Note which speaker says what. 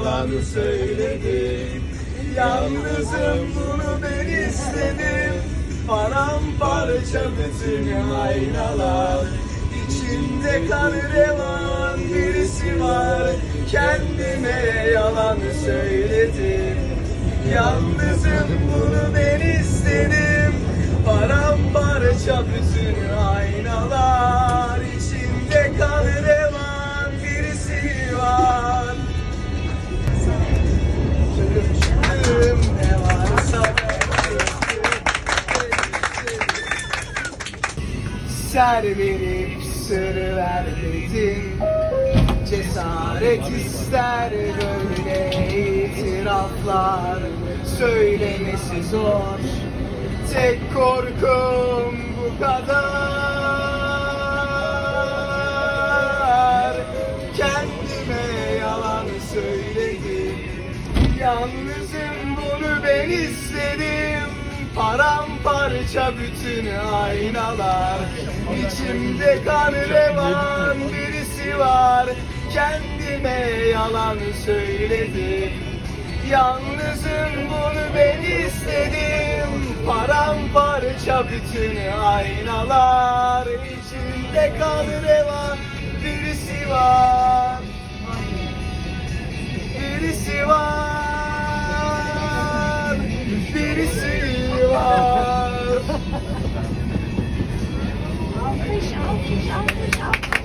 Speaker 1: yalan söyledim. Yalnızım bunu ben istedim. Paramparça bütün aynalar. İçimde kan revan birisi var. Kendime yalan söyledim. Yalnızım bunu ben istedim. Paramparça bütün Ser verip sır ver dedin Cesaret ister böyle itiraflar. Söylemesi zor. Tek korkum bu kadar. Kendime yalan söyledim. Yalnızım bunu ben istedim Paramparça bütün aynalar İçimde kan revan birisi var. Kendime yalan söyledim. Yalnızım bunu ben istedim. Paramparça bütün aynalar. İçimde kan 小虎，小虎，小虎。